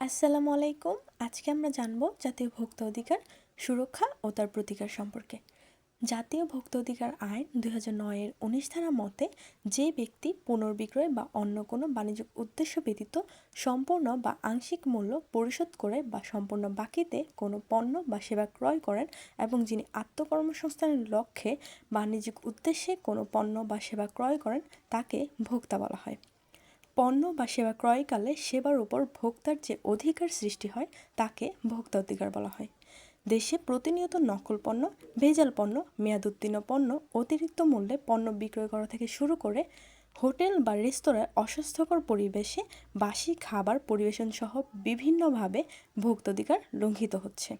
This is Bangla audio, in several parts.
আসসালামু আলাইকুম। আজকে আমরা জানব জাতীয় ভোক্তা অধিকার সুরক্ষা ও তার প্রতিকার সম্পর্কে। জাতীয় ভোক্তা অধিকার আইন দুই হাজার নয়ের উনিশ ধারা মতে যে ব্যক্তি পুনর্বিক্রয় বা অন্য কোনো বাণিজ্যিক উদ্দেশ্য ব্যতীত সম্পূর্ণ বা আংশিক মূল্য পরিশোধ করে বা সম্পূর্ণ বাকিতে কোনো পণ্য বা সেবা ক্রয় করেন এবং যিনি আত্মকর্মসংস্থানের লক্ষ্যে বাণিজ্যিক উদ্দেশ্যে কোনো পণ্য বা সেবা ক্রয় করেন, তাকে ভোক্তা বলা হয়। পণ্য বা সেবা ক্রয়কালে সেবার উপর ভোক্তার যে অধিকার সৃষ্টি হয়, তাকে ভোক্তা অধিকার বলা হয়। দেশে প্রতিনিয়ত নকল পণ্য, ভেজাল পণ্য, মেয়াদ উত্তীর্ণ পণ্য, অতিরিক্ত মূল্যে পণ্য বিক্রয় করা থেকে শুরু করে হোটেল বা রেস্তোরাঁয় অস্বাস্থ্যকর পরিবেশে বাসি খাবার পরিবেশন সহ বিভিন্নভাবে ভোক্তাধিকার লঙ্ঘিত হচ্ছে।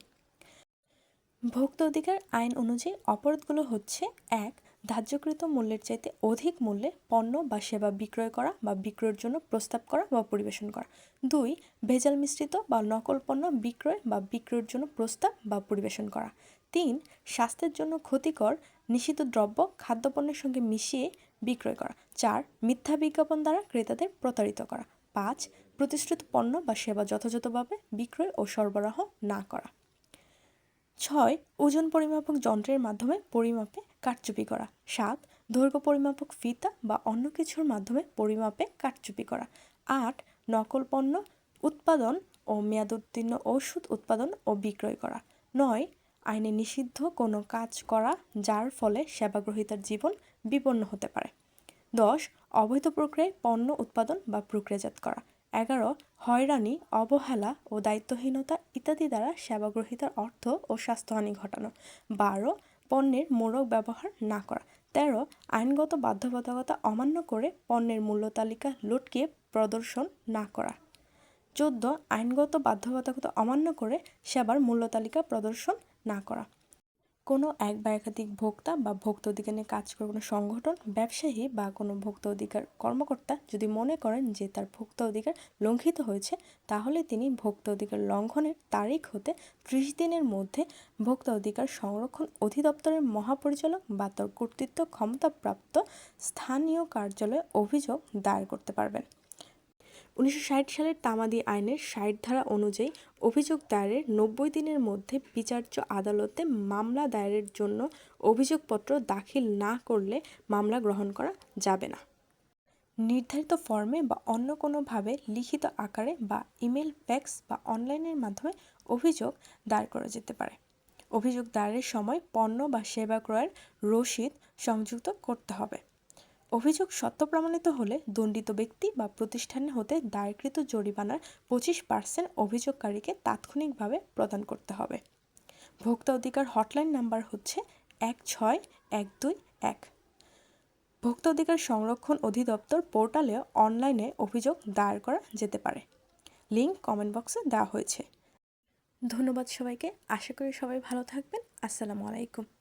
ভোক্তা অধিকার আইন অনুযায়ী অপরাধগুলো হচ্ছে, এক ধার্যকৃত মূল্যের চাইতে অধিক মূল্যে পণ্য বা সেবা বিক্রয় করা বা বিক্রয়ের জন্য প্রস্তাব করা বা পরিবেশন করা। দুই, ভেজাল মিশ্রিত বা নকল পণ্য বিক্রয় বা বিক্রয়ের জন্য প্রস্তাব বা পরিবেশন করা। তিন, স্বাস্থ্যের জন্য ক্ষতিকর নিষিদ্ধ দ্রব্য খাদ্যপণ্যের সঙ্গে মিশিয়ে বিক্রয় করা। চার, মিথ্যা বিজ্ঞাপন দ্বারা ক্রেতাদের প্রতারিত করা। পাঁচ, প্রতিশ্রুত পণ্য বা সেবা যথাযথভাবে বিক্রয় ও সরবরাহ না করা। ছয়, ওজন পরিমাপক যন্ত্রের মাধ্যমে পরিমাপে কারচুপি করা। সাত দৈর্ঘ্য পরিমাপক ফিতা বা অন্য কিছুর মাধ্যমে পরিমাপে কারচুপি করা। আট, নকল পণ্য, উৎপাদন ও মেয়াদোত্তীর্ণ ওষুধ উৎপাদন ও বিক্রয় করা। নয়, আইনে নিষিদ্ধ কোনো কাজ করা যার ফলে সেবাগ্রহীতার জীবন বিপন্ন হতে পারে। দশ, অবৈধ প্রক্রিয়ায় পণ্য উৎপাদন বা প্রক্রিয়াজাত করা। এগারো, হয়রানি, অবহেলা ও দায়িত্বহীনতা ইত্যাদি দ্বারা সেবাগ্রহীতার অর্থ ও স্বাস্থ্যহানি ঘটানো। বারো পণ্যের মোড়ক ব্যবহার না করা। তেরো, আইনগত বাধ্যবাধকতা অমান্য করে পণ্যের মূল্য তালিকা লটকিয়ে প্রদর্শন না করা। চোদ্দ, আইনগত বাধ্যবাধকতা অমান্য করে সেবার মূল্য তালিকা প্রদর্শন না করা। কোনো এক বা একাধিক ভোক্তা বা ভোক্তা অধিকার নিয়ে কাজ করে কোনো সংগঠন, ব্যবসায়ী বা কোনো ভোক্তা অধিকার কর্মকর্তা যদি মনে করেন যে তার ভোক্তা অধিকার লঙ্ঘিত হয়েছে, তাহলে তিনি ভোক্তা অধিকার লঙ্ঘনের তারিখ হতে ত্রিশ দিনের মধ্যে ভোক্তা অধিকার সংরক্ষণ অধিদপ্তরের মহাপরিচালক বা তার কর্তৃত্ব ক্ষমতাপ্রাপ্ত স্থানীয় কার্যালয়ে অভিযোগ দায়ের করতে পারবেন। উনিশশো ষাট সালের তামাদি আইনের ষাট ধারা অনুযায়ী অভিযোগ দায়েরের নব্বই দিনের মধ্যে বিচার্য আদালতে মামলা দায়েরের জন্য অভিযোগপত্র দাখিল না করলে মামলা গ্রহণ করা যাবে না। নির্ধারিত ফর্মে বা অন্য কোনোভাবে লিখিত আকারে বা ইমেল, ফ্যাক্স বা অনলাইনের মাধ্যমে অভিযোগ দায়ের করা যেতে পারে। অভিযোগ দায়েরের সময় পণ্য বা সেবা ক্রয়ের রসিদ সংযুক্ত করতে হবে। অভিযোগ সত্য প্রমাণিত হলে দণ্ডিত ব্যক্তি বা প্রতিষ্ঠান হতে দায়েরকৃত জরিমানার পঁচিশ পার্সেন্ট অভিযোগকারীকে তাৎক্ষণিকভাবে প্রদান করতে হবে। ভোক্তা অধিকার হটলাইন নাম্বার হচ্ছে এক ছয় এক দুই এক। ভোক্তা অধিকার সংরক্ষণ অধিদপ্তর পোর্টালে অনলাইনে অভিযোগ দায়ের করা যেতে পারে। লিঙ্ক কমেন্ট বক্সে দেওয়া হয়েছে। ধন্যবাদ সবাইকে। আশা করি সবাই ভালো থাকবেন। আসসালামু আলাইকুম।